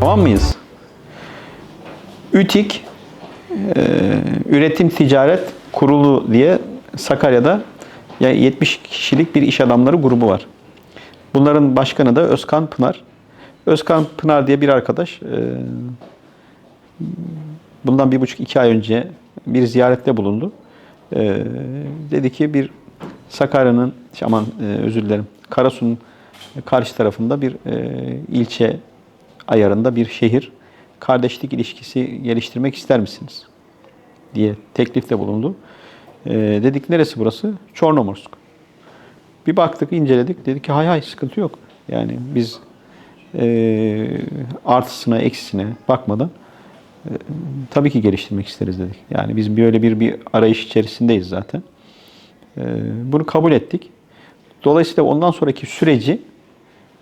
Tamam mıyız? ÜTİK e, Üretim Ticaret Kurulu diye Sakarya'da ya 70 kişilik bir iş adamları grubu var. Bunların başkanı da Özkan Pınar. Özkan Pınar diye bir arkadaş e, bundan bir buçuk iki ay önce bir ziyarette bulundu. E, dedi ki bir Sakarya'nın aman e, özür dilerim Karasu'nun karşı tarafında bir e, ilçe ayarında bir şehir kardeşlik ilişkisi geliştirmek ister misiniz? diye teklifte bulundu. E, dedik neresi burası? Çornomorsk. Bir baktık, inceledik. Dedik ki hay hay sıkıntı yok. Yani biz e, artısına, eksisine bakmadan e, tabii ki geliştirmek isteriz dedik. Yani biz böyle bir bir arayış içerisindeyiz zaten. E, bunu kabul ettik. Dolayısıyla ondan sonraki süreci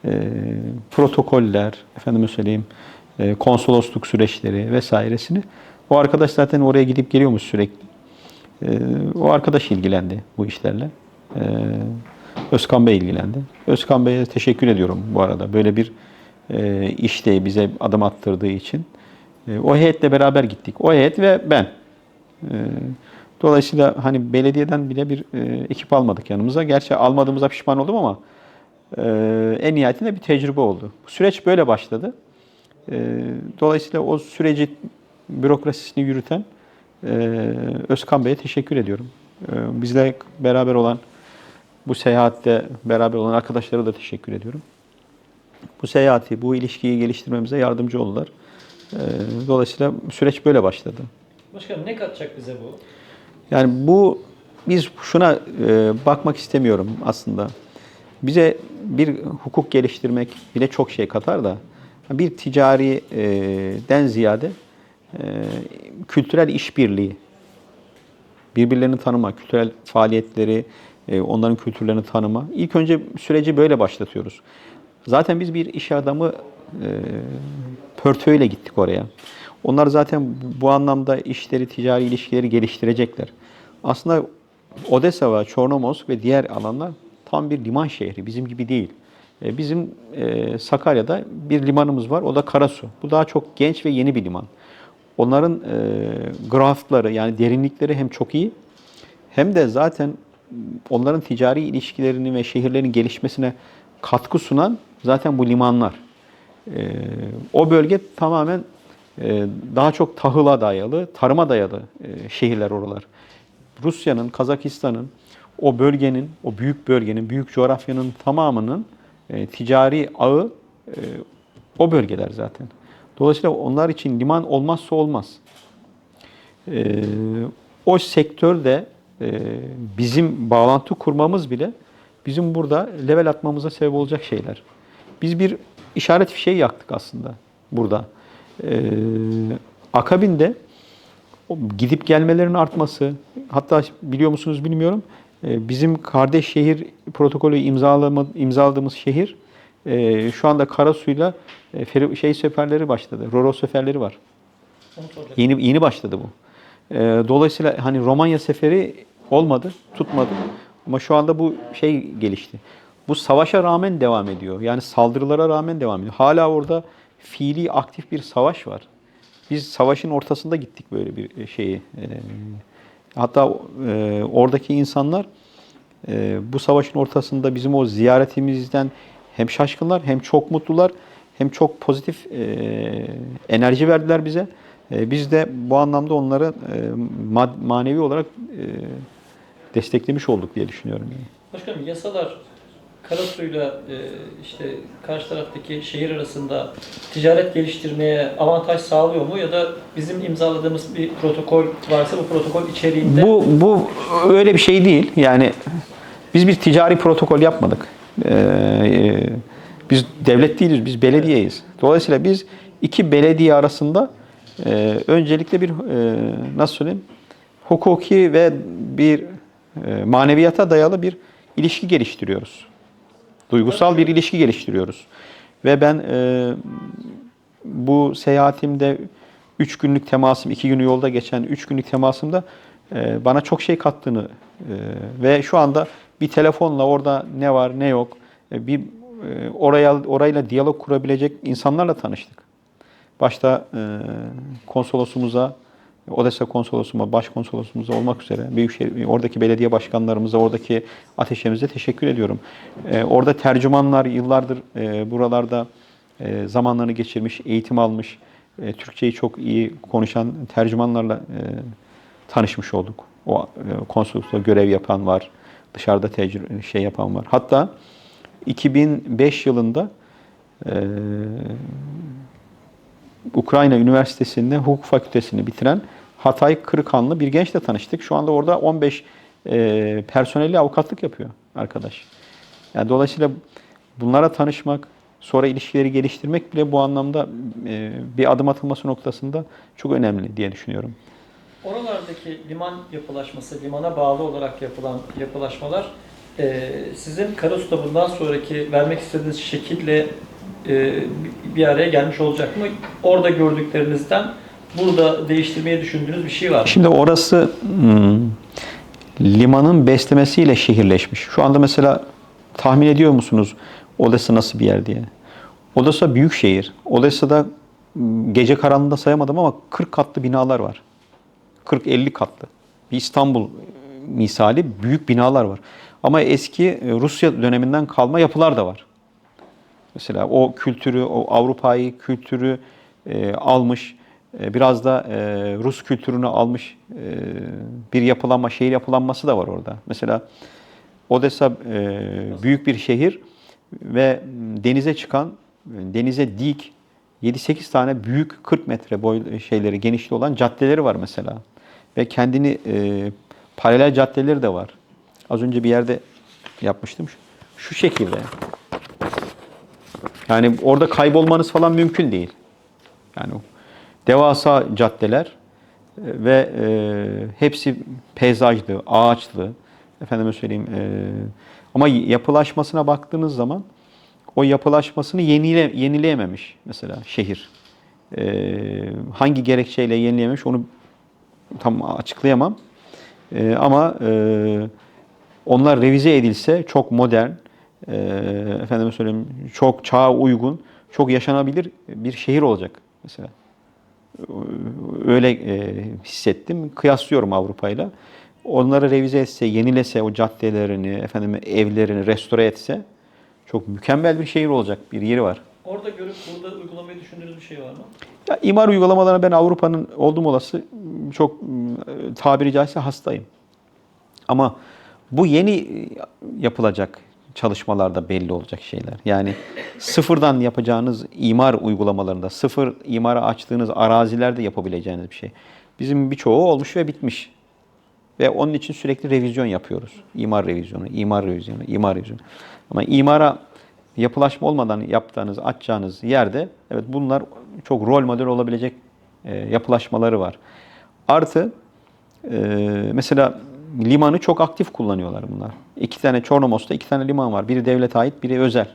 e, protokoller, efendime söyleyeyim, e, konsolosluk süreçleri vesairesini o arkadaş zaten oraya gidip geliyormuş sürekli. E, o arkadaş ilgilendi bu işlerle. E, Özkan Bey ilgilendi. Özkan Bey'e teşekkür ediyorum bu arada. Böyle bir e, işte bize adım attırdığı için. E, o heyetle beraber gittik. O heyet ve ben. E, dolayısıyla hani belediyeden bile bir e, ekip almadık yanımıza. Gerçi almadığımıza pişman oldum ama en nihayetinde bir tecrübe oldu. Bu süreç böyle başladı. Dolayısıyla o süreci bürokrasisini yürüten Özkan Bey'e teşekkür ediyorum. Bizle beraber olan bu seyahatte beraber olan arkadaşlara da teşekkür ediyorum. Bu seyahati, bu ilişkiyi geliştirmemize yardımcı oldular. Dolayısıyla süreç böyle başladı. Başkanım ne katacak bize bu? Yani bu biz şuna bakmak istemiyorum aslında. Bize bir hukuk geliştirmek bile çok şey katar da bir ticari e, den ziyade e, kültürel işbirliği, birbirlerini tanıma, kültürel faaliyetleri, e, onların kültürlerini tanıma. İlk önce süreci böyle başlatıyoruz. Zaten biz bir iş adamı e, pörtüğüyle gittik oraya. Onlar zaten bu anlamda işleri, ticari ilişkileri geliştirecekler. Aslında Odessa ve Çornomorsk ve diğer alanlar tam bir liman şehri. Bizim gibi değil. E, Bizim e, Sakarya'da bir limanımız var. O da Karasu. Bu daha çok genç ve yeni bir liman. Onların e, grafları yani derinlikleri hem çok iyi hem de zaten onların ticari ilişkilerini ve şehirlerin gelişmesine katkı sunan zaten bu limanlar. O bölge tamamen daha çok tahıla dayalı, tarıma dayalı şehirler oralar. Rusya'nın, Kazakistan'ın, o bölgenin, o büyük bölgenin, büyük coğrafyanın tamamının e, ticari ağı e, o bölgeler zaten. Dolayısıyla onlar için liman olmazsa olmaz. Ee, o sektörde e, bizim bağlantı kurmamız bile bizim burada level atmamıza sebep olacak şeyler. Biz bir işaret fişeği yaktık aslında burada. Ee, akabinde gidip gelmelerin artması, hatta biliyor musunuz bilmiyorum, e, bizim kardeş şehir protokolü imzaladığımız şehir e, şu anda Karasu'yla e, şey seferleri başladı, Roro seferleri var. Yeni yeni başladı bu. Ee, dolayısıyla hani Romanya seferi olmadı, tutmadı. Ama şu anda bu şey gelişti. Bu savaşa rağmen devam ediyor. Yani saldırılara rağmen devam ediyor. Hala orada fiili aktif bir savaş var. Biz savaşın ortasında gittik böyle bir şeyi. Hatta e, oradaki insanlar e, bu savaşın ortasında bizim o ziyaretimizden hem şaşkınlar hem çok mutlular hem çok pozitif e, enerji verdiler bize. E, biz de bu anlamda onları e, mad- manevi olarak e, desteklemiş olduk diye düşünüyorum. Başkanım yasalar Karasu'yla e, işte karşı taraftaki şehir arasında ticaret geliştirmeye avantaj sağlıyor mu ya da bizim imzaladığımız bir protokol varsa bu protokol içeriğinde Bu, bu öyle bir şey değil. Yani biz bir ticari protokol yapmadık. Ee, e, biz devlet değiliz, biz belediyeyiz. Dolayısıyla biz iki belediye arasında e, öncelikle bir e, nasıl söyleyeyim hukuki ve bir e, maneviyata dayalı bir ilişki geliştiriyoruz. Duygusal bir ilişki geliştiriyoruz. Ve ben e, bu seyahatimde 3 günlük temasım, 2 günü yolda geçen 3 günlük temasımda e, bana çok şey kattığını e, ve şu anda bir telefonla orada ne var ne yok e, bir e, oraya orayla diyalog kurabilecek insanlarla tanıştık. başta e, konsolosumuza, Odessa konsolosuma, başkonsolosumuza olmak üzere büyükşehir oradaki belediye başkanlarımıza, oradaki ateşemize teşekkür ediyorum. E, orada tercümanlar yıllardır e, buralarda e, zamanlarını geçirmiş, eğitim almış, e, Türkçeyi çok iyi konuşan tercümanlarla e, tanışmış olduk. O e, konsoloslukta görev yapan var, dışarıda tecrübe şey yapan var. Hatta 2005 yılında e, Ukrayna Üniversitesi'nde hukuk fakültesini bitiren Hatay Kırıkhanlı bir gençle tanıştık. Şu anda orada 15 e, personeli avukatlık yapıyor arkadaş. Yani dolayısıyla bunlara tanışmak, sonra ilişkileri geliştirmek bile bu anlamda e, bir adım atılması noktasında çok önemli diye düşünüyorum. Oralardaki liman yapılaşması, limana bağlı olarak yapılan yapılaşmalar e, sizin Karasu'da bundan sonraki vermek istediğiniz şekille bir araya gelmiş olacak mı? Orada gördüklerinizden burada değiştirmeyi düşündüğünüz bir şey var mı? Şimdi orası hmm, limanın beslemesiyle şehirleşmiş. Şu anda mesela tahmin ediyor musunuz Odessa nasıl bir yer diye? Odessa büyük şehir. Odessa'da hmm, gece karanlığında sayamadım ama 40 katlı binalar var. 40-50 katlı. Bir İstanbul e, misali büyük binalar var. Ama eski e, Rusya döneminden kalma yapılar da var. Mesela o kültürü, o Avrupa'yı kültürü e, almış, e, biraz da e, Rus kültürünü almış e, bir yapılanma, şehir yapılanması da var orada. Mesela Odessa e, büyük bir şehir ve denize çıkan, denize dik 7-8 tane büyük 40 metre boy şeyleri, genişliği olan caddeleri var mesela. Ve kendini e, paralel caddeleri de var. Az önce bir yerde yapmıştım. Şu, şu şekilde. Yani orada kaybolmanız falan mümkün değil. Yani devasa caddeler e, ve e, hepsi peyzajlı, ağaçlı. Efendime söyleyeyim. E, ama yapılaşmasına baktığınız zaman o yapılaşmasını yenile, yenileyememiş mesela şehir. E, hangi gerekçeyle yenileyememiş onu tam açıklayamam. E, ama e, onlar revize edilse çok modern, e, efendime söyleyeyim çok çağa uygun, çok yaşanabilir bir şehir olacak mesela. Öyle e, hissettim. Kıyaslıyorum Avrupa ile. Onları revize etse, yenilese o caddelerini, efendim evlerini restore etse çok mükemmel bir şehir olacak. Bir yeri var. Orada görüp burada uygulamayı düşündüğünüz bir şey var mı? Ya imar uygulamalarına ben Avrupa'nın oldum olası çok e, tabiri caizse hastayım. Ama bu yeni yapılacak çalışmalarda belli olacak şeyler. Yani sıfırdan yapacağınız imar uygulamalarında, sıfır imara açtığınız arazilerde yapabileceğiniz bir şey. Bizim birçoğu olmuş ve bitmiş. Ve onun için sürekli revizyon yapıyoruz. İmar revizyonu, imar revizyonu, imar revizyonu. Ama imara yapılaşma olmadan yaptığınız, açacağınız yerde evet bunlar çok rol model olabilecek e, yapılaşmaları var. Artı e, mesela limanı çok aktif kullanıyorlar bunlar. İki tane Çornomos'ta iki tane liman var. Biri devlete ait, biri özel.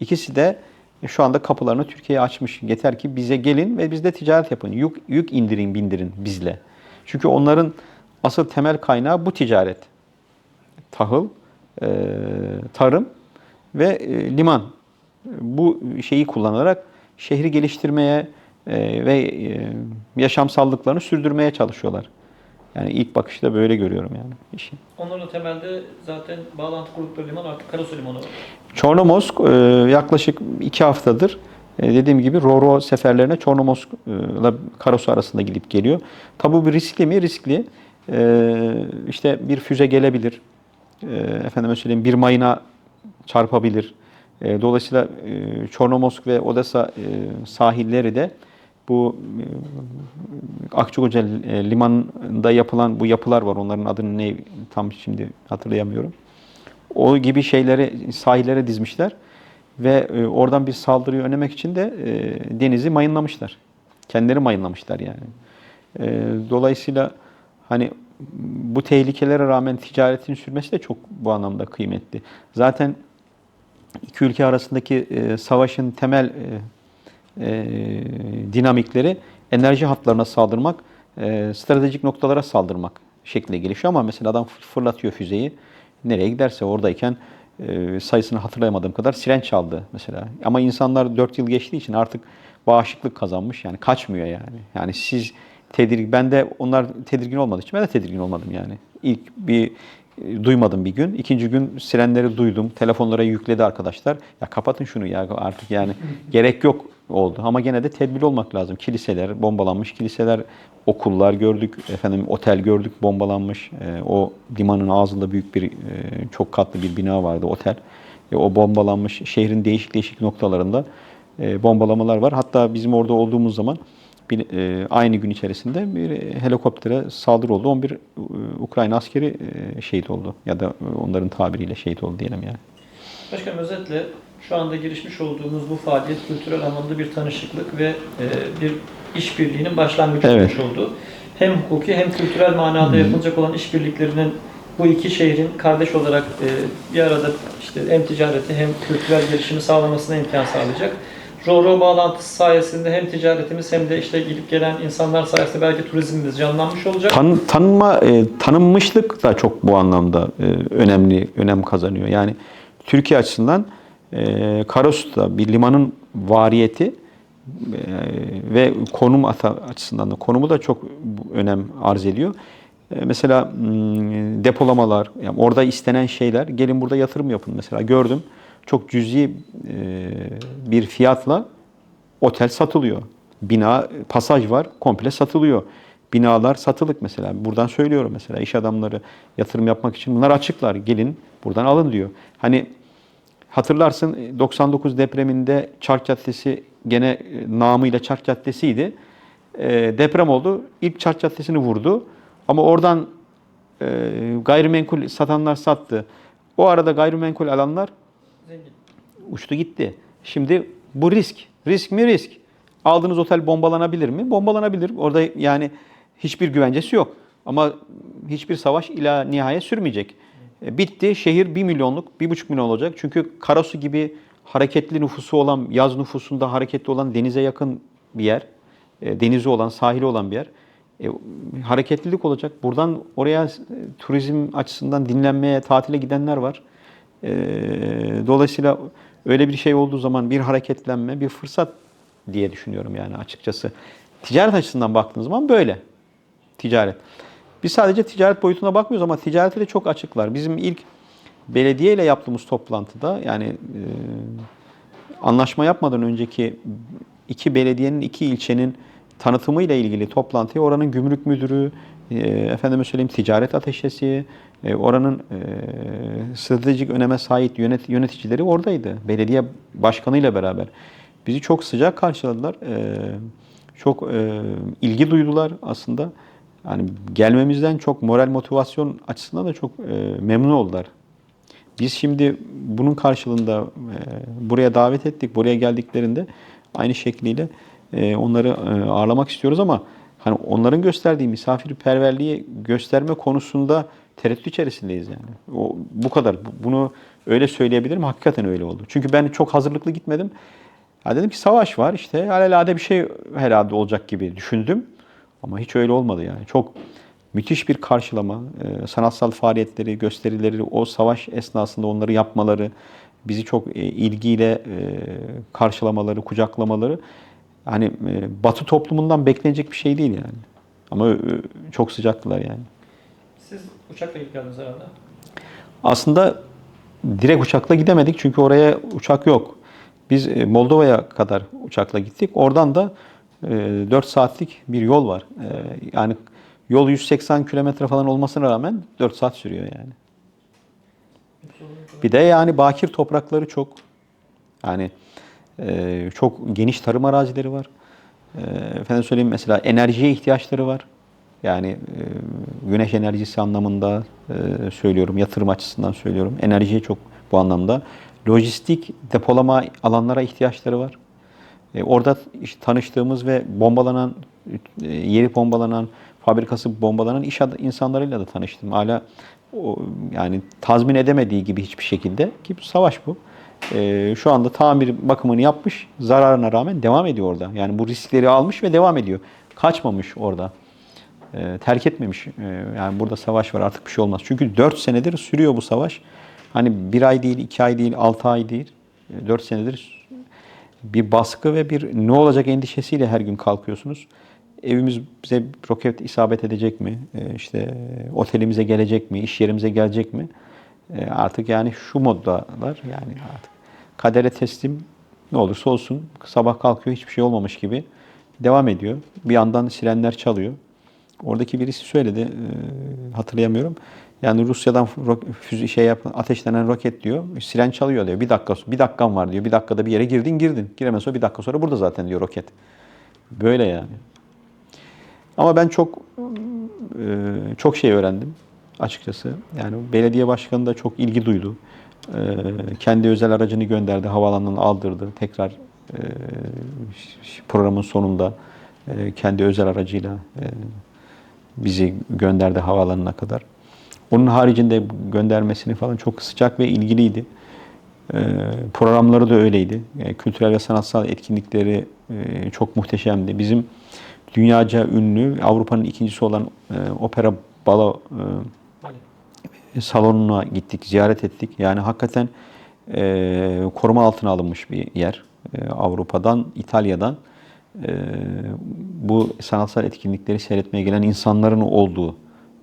İkisi de şu anda kapılarını Türkiye'ye açmış. Yeter ki bize gelin ve bizde ticaret yapın. Yük, yük indirin, bindirin bizle. Çünkü onların asıl temel kaynağı bu ticaret. Tahıl, e, tarım ve e, liman. Bu şeyi kullanarak şehri geliştirmeye e, ve e, yaşamsallıklarını sürdürmeye çalışıyorlar. Yani ilk bakışta böyle görüyorum yani işi. Onların temelde zaten bağlantı kurdukları liman artık Karasu Limanı. Çornomorsk e, yaklaşık iki haftadır e, dediğim gibi Roro seferlerine Çornomorsk'la Karasu arasında gidip geliyor. Tabi bu bir riskli mi? Riskli. E, işte bir füze gelebilir. E, efendime söyleyeyim bir mayına çarpabilir. E, dolayısıyla e, Çornomorsk ve Odessa e, sahilleri de bu e, Akçakoca e, limanında yapılan bu yapılar var. Onların adını ne tam şimdi hatırlayamıyorum. O gibi şeyleri sahillere dizmişler ve e, oradan bir saldırıyı önlemek için de denizi mayınlamışlar. Kendileri mayınlamışlar yani. Dolayısıyla hani bu tehlikelere rağmen ticaretin sürmesi de çok bu anlamda kıymetli. Zaten iki ülke arasındaki savaşın temel e, dinamikleri enerji hatlarına saldırmak, e, stratejik noktalara saldırmak şeklinde gelişiyor ama mesela adam fırlatıyor füzeyi nereye giderse oradayken e, sayısını hatırlayamadığım kadar siren çaldı mesela. Ama insanlar 4 yıl geçtiği için artık bağışıklık kazanmış. Yani kaçmıyor yani. Yani siz tedirgin, ben de onlar tedirgin olmadığı için ben de tedirgin olmadım yani. İlk bir e, duymadım bir gün. İkinci gün sirenleri duydum. Telefonlara yükledi arkadaşlar. Ya kapatın şunu ya artık yani gerek yok oldu. Ama gene de tedbirli olmak lazım. Kiliseler, bombalanmış kiliseler, okullar gördük, efendim otel gördük bombalanmış. E, o limanın ağzında büyük bir e, çok katlı bir bina vardı otel. E, o bombalanmış şehrin değişik değişik noktalarında e, bombalamalar var. Hatta bizim orada olduğumuz zaman bir, e, aynı gün içerisinde bir helikoptere saldırı oldu. 11 e, Ukrayna askeri e, şehit oldu. Ya da e, onların tabiriyle şehit oldu diyelim yani. Başkanım özetle şu anda girişmiş olduğumuz bu faaliyet kültürel anlamda bir tanışıklık ve e, bir işbirliğinin başlangıcı Evet. olmuş oldu. Hem hukuki hem kültürel manada yapılacak olan işbirliklerinin bu iki şehrin kardeş olarak e, bir arada işte hem ticareti hem kültürel gelişimi sağlamasına imkan sağlayacak. Ro-Ro bağlantısı sayesinde hem ticaretimiz hem de işte gidip gelen insanlar sayesinde belki turizmimiz canlanmış olacak. Tan, tanınma, e, tanınmışlık da çok bu anlamda e, önemli, önem kazanıyor. Yani Türkiye açısından e, Karasu'da bir limanın variyeti e, ve konum açısından da konumu da çok önem arz ediyor. E, mesela mm, depolamalar, yani orada istenen şeyler, gelin burada yatırım yapın mesela gördüm. Çok cüzi e, bir fiyatla otel satılıyor. Bina, pasaj var, komple satılıyor. Binalar satılık mesela. Buradan söylüyorum mesela iş adamları yatırım yapmak için bunlar açıklar. Gelin buradan alın diyor. Hani hatırlarsın 99 depreminde Çark Caddesi gene e, namıyla Çark Caddesi'ydi. E, deprem oldu. İlk Çark Caddesi'ni vurdu. Ama oradan e, gayrimenkul satanlar sattı. O arada gayrimenkul alanlar Zengin. uçtu gitti. Şimdi bu risk. Risk mi risk? Aldığınız otel bombalanabilir mi? Bombalanabilir. Orada yani hiçbir güvencesi yok. Ama hiçbir savaş ila nihaya sürmeyecek. E, Bitti. Şehir 1 milyonluk, 1,5 milyon olacak. Çünkü Karasu gibi hareketli nüfusu olan, yaz nüfusunda hareketli olan denize yakın bir yer. E, Denizi olan, sahili olan bir yer. E, hareketlilik olacak. Buradan oraya e, turizm açısından dinlenmeye, tatile gidenler var. E, dolayısıyla öyle bir şey olduğu zaman bir hareketlenme, bir fırsat diye düşünüyorum yani açıkçası. Ticaret açısından baktığınız zaman böyle. Ticaret. Biz sadece ticaret boyutuna bakmıyoruz ama ticarete de çok açıklar. Bizim ilk belediye ile yaptığımız toplantıda yani e, anlaşma yapmadan önceki iki belediyenin, iki ilçenin tanıtımı ile ilgili toplantıya oranın gümrük müdürü, e, efendime söyleyeyim ticaret ateşesi, e, oranın e, stratejik öneme sahip yönet, yöneticileri oradaydı. Belediye başkanıyla beraber. Bizi çok sıcak karşıladılar. E, çok e, ilgi duydular aslında. Yani gelmemizden çok moral motivasyon açısından da çok e, memnun oldular. Biz şimdi bunun karşılığında e, buraya davet ettik. Buraya geldiklerinde aynı şekliyle e, onları e, ağırlamak istiyoruz ama hani onların gösterdiği misafirperverliği gösterme konusunda tereddüt içerisindeyiz yani. O bu kadar. Bu- Bunu öyle söyleyebilirim. Hakikaten öyle oldu. Çünkü ben çok hazırlıklı gitmedim. Ya dedim ki savaş var işte alelade bir şey herhalde olacak gibi düşündüm. Ama hiç öyle olmadı yani. Çok müthiş bir karşılama, e, sanatsal faaliyetleri, gösterileri, o savaş esnasında onları yapmaları, bizi çok e, ilgiyle e, karşılamaları, kucaklamaları hani Batı toplumundan beklenecek bir şey değil yani. Ama çok sıcaktılar yani. Siz uçakla geldiniz herhalde. Aslında direkt uçakla gidemedik çünkü oraya uçak yok. Biz Moldova'ya kadar uçakla gittik. Oradan da 4 saatlik bir yol var. E, Yani yol 180 kilometre falan olmasına rağmen 4 saat sürüyor yani. Bir de yani bakir toprakları çok. Yani e, çok geniş tarım arazileri var. E, efendim söyleyeyim mesela enerjiye ihtiyaçları var. Yani e, güneş enerjisi anlamında e, söylüyorum, yatırım açısından söylüyorum. Enerjiye çok bu anlamda. Lojistik depolama alanlara ihtiyaçları var. E, orada işte tanıştığımız ve bombalanan, e, yeri bombalanan, fabrikası bombalanan iş insanlarıyla da tanıştım. Hala o, yani tazmin edemediği gibi hiçbir şekilde ki bu savaş bu. E, şu anda tamir bakımını yapmış, zararına rağmen devam ediyor orada. Yani bu riskleri almış ve devam ediyor. Kaçmamış orada. E, terk etmemiş. E, yani burada savaş var artık bir şey olmaz. Çünkü 4 senedir sürüyor bu savaş. Hani bir ay değil, iki ay değil, altı ay değil, e, dört senedir bir baskı ve bir ne olacak endişesiyle her gün kalkıyorsunuz. Evimiz bize roket isabet edecek mi? E, İşte otelimize gelecek mi? İş yerimize gelecek mi? E, Artık yani şu moddalar yani artık kadere teslim ne olursa olsun sabah kalkıyor hiçbir şey olmamış gibi devam ediyor. Bir yandan sirenler çalıyor. Oradaki birisi söyledi, e, hatırlayamıyorum. Yani Rusya'dan füze şey yap, ateşlenen roket diyor, siren çalıyor diyor. Bir dakika, bir dakikan var diyor. Bir dakikada bir yere girdin, girdin. Giremez sonra bir dakika sonra burada zaten diyor roket. Böyle yani. Ama ben çok e, çok şey öğrendim açıkçası. Yani belediye başkanı da çok ilgi duydu. E, kendi özel aracını gönderdi, havaalanından aldırdı. Tekrar e, programın sonunda kendi özel aracıyla bizi gönderdi havaalanına kadar. Onun haricinde göndermesini falan çok sıcak ve ilgiliydi. E, programları da öyleydi. E, kültürel ve sanatsal etkinlikleri e, çok muhteşemdi. Bizim dünyaca ünlü Avrupa'nın ikincisi olan e, opera balo e, salonuna gittik, ziyaret ettik. Yani hakikaten koruma altına alınmış bir yer. Avrupa'dan, İtalya'dan bu sanatsal etkinlikleri seyretmeye gelen insanların olduğu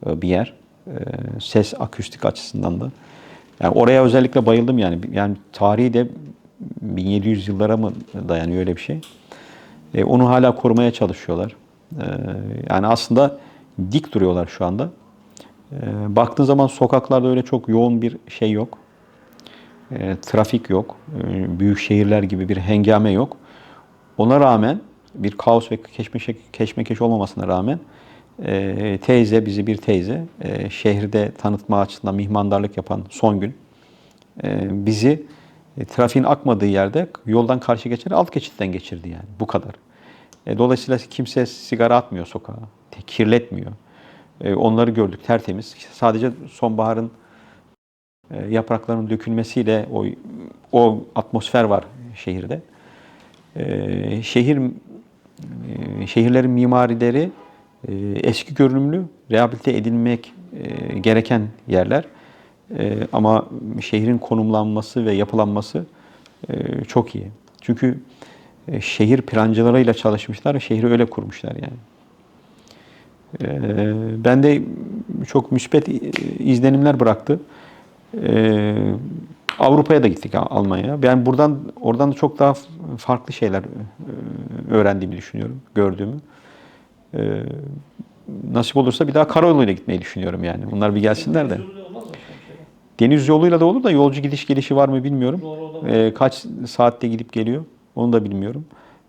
bir yer. E, ses, akustik açısından da. Yani oraya özellikle bayıldım yani. Yani tarihi de 1700 yıllara mı dayanıyor öyle bir şey. E, onu hala korumaya çalışıyorlar. E, yani aslında dik duruyorlar şu anda. E, baktığın zaman sokaklarda öyle çok yoğun bir şey yok. E, trafik yok. E, büyük şehirler gibi bir hengame yok. Ona rağmen bir kaos ve keşmekeş, keşmekeş olmamasına rağmen e, teyze, bizi bir teyze, e, şehirde tanıtma açısından mihmandarlık yapan son gün e, bizi e, trafiğin akmadığı yerde yoldan karşı geçer alt geçitten geçirdi yani bu kadar. E, dolayısıyla kimse sigara atmıyor sokağa, kirletmiyor. E, onları gördük tertemiz. Sadece sonbaharın e, yaprakların dökülmesiyle o o atmosfer var şehirde. E, şehir e, şehirlerin mimarileri eski görünümlü, rehabilite edilmek e, gereken yerler. E, ama şehrin konumlanması ve yapılanması e, çok iyi. Çünkü e, şehir plancılarıyla çalışmışlar şehri öyle kurmuşlar yani. E, ben de çok müspet izlenimler bıraktı. Avrupa'ya da gittik Almanya'ya. Ben buradan oradan da çok daha farklı şeyler öğrendiğimi düşünüyorum, gördüğümü. E, nasip olursa bir daha karayoluyla gitmeyi düşünüyorum yani. Bunlar bir gelsinler de. Deniz yoluyla da olur da yolcu gidiş gelişi var mı bilmiyorum. E, kaç saatte gidip geliyor onu da bilmiyorum.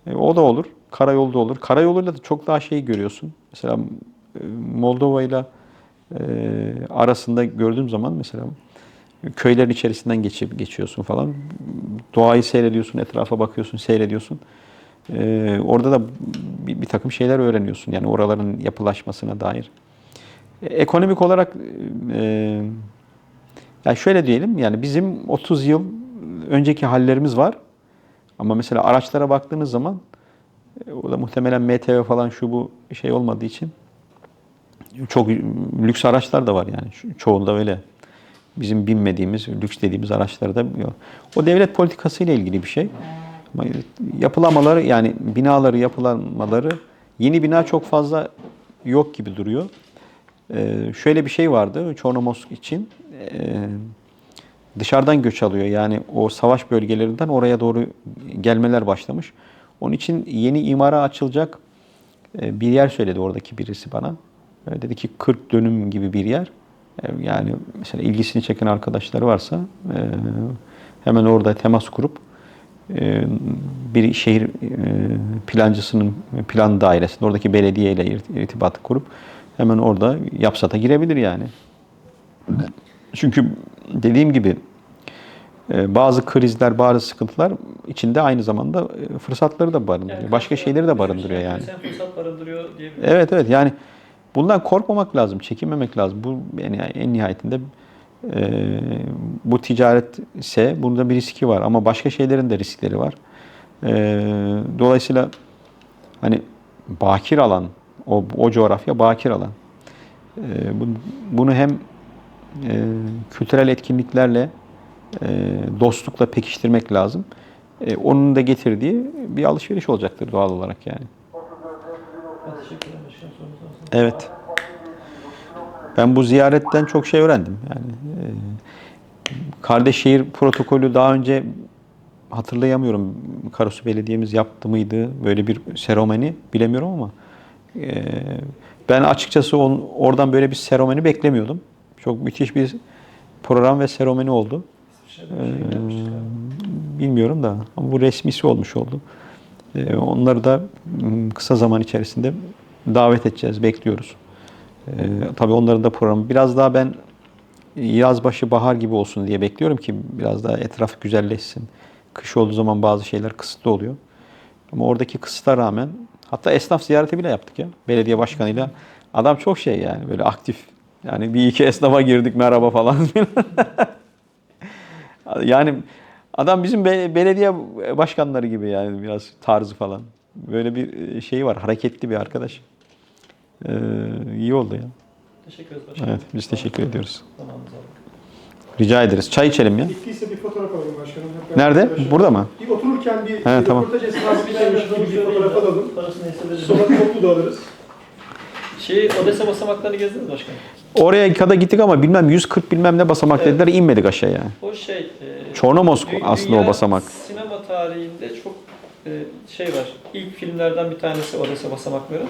E, o da olur. Karayolu da olur. Karayoluyla da çok daha şey görüyorsun. Mesela e, Moldova ile e, arasında gördüğüm zaman mesela köylerin içerisinden geçip geçiyorsun falan. Doğayı seyrediyorsun, etrafa bakıyorsun, seyrediyorsun. E, orada da bir, bir takım şeyler öğreniyorsun. Yani oraların yapılaşmasına dair. E, ekonomik olarak e, yani şöyle diyelim yani bizim 30 yıl önceki hallerimiz var. Ama mesela araçlara baktığınız zaman e, o da muhtemelen MTV falan şu bu şey olmadığı için çok lüks araçlar da var yani. Çoğunda öyle. Bizim binmediğimiz, lüks dediğimiz araçlar da yok. O devlet politikasıyla ilgili bir şey. Ama yapılamaları yani binaları yapılamaları yeni bina çok fazla yok gibi duruyor. Ee, şöyle bir şey vardı Çornomorsk için. Ee, dışarıdan göç alıyor. Yani o savaş bölgelerinden oraya doğru gelmeler başlamış. Onun için yeni imara açılacak e, bir yer söyledi oradaki birisi bana. E, Dedi ki 40 dönüm gibi bir yer. E, Yani mesela ilgisini çeken arkadaşları varsa e, hemen orada temas kurup e, bir şehir e, plancısının plan dairesinde oradaki belediye ile irt- irtibat kurup hemen orada yapsata girebilir yani. Çünkü dediğim gibi e, bazı krizler, bazı sıkıntılar içinde aynı zamanda e, fırsatları da barındırıyor. Yani Başka şeyleri de barındırıyor şey, yani. Fırsat barındırıyor. Evet evet yani bundan korkmamak lazım, çekinmemek lazım. Bu yani en nihayetinde e, bu ticaret ise bunda bir riski var ama başka şeylerin de riskleri var. E, dolayısıyla hani bakir alan, o, o coğrafya bakir alan. E, bu- bunu hem e, kültürel etkinliklerle e, dostlukla pekiştirmek lazım. E, onun da getirdiği bir alışveriş olacaktır doğal olarak yani. Evet. Ben bu ziyaretten çok şey öğrendim. Yani e, kardeş şehir protokolü daha önce hatırlayamıyorum. Karasu Belediye'miz yaptı mıydı böyle bir seromeni bilemiyorum ama e, ben açıkçası on, oradan böyle bir seromeni beklemiyordum. Çok müthiş bir program ve seromeni oldu. Şey, abi. Bilmiyorum da ama bu resmisi olmuş oldu. E, onları da kısa zaman içerisinde davet edeceğiz, bekliyoruz. E, tabii onların da programı biraz daha ben yaz başı bahar gibi olsun diye bekliyorum ki biraz daha etraf güzelleşsin. Kış olduğu zaman bazı şeyler kısıtlı oluyor. Ama oradaki kısıta rağmen hatta esnaf ziyareti bile yaptık ya belediye başkanıyla. Adam çok şey yani böyle aktif. Yani bir iki esnafa girdik merhaba falan. yani adam bizim be- belediye başkanları gibi yani biraz tarzı falan. Böyle bir şey var. Hareketli bir arkadaş. Ee, iyi oldu ya. Teşekkür ederiz başkanım. Evet biz teşekkür ediyoruz. Zamanınızı aldık. Rica ederiz. Çay içelim ya. Bittiyse bir fotoğraf alalım başkanım. Hep beraber Nerede? arkadaşlar. Burada mı? Bir otururken bir, He, bir tamam. röportaj esnasındaymış gibi bir fotoğraf alalım. Parası neyse verelim. Sonra toplu da alırız. Şey, Odessa basamaklarını gezdiniz başkanım. Oraya kadar gittik ama bilmem 140 bilmem ne basamak Evet. dediler inmedik aşağıya. O şey... E, Çornomos dü- aslında dünya o basamak. Sinema tarihinde çok e, şey var. İlk filmlerden bir tanesi Odessa basamakları.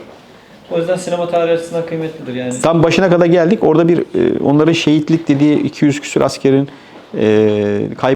O yüzden sinema tarihi açısından kıymetlidir yani. Tam başına kadar geldik. Orada bir e, onların şehitlik dediği 200 küsur askerin e, kayb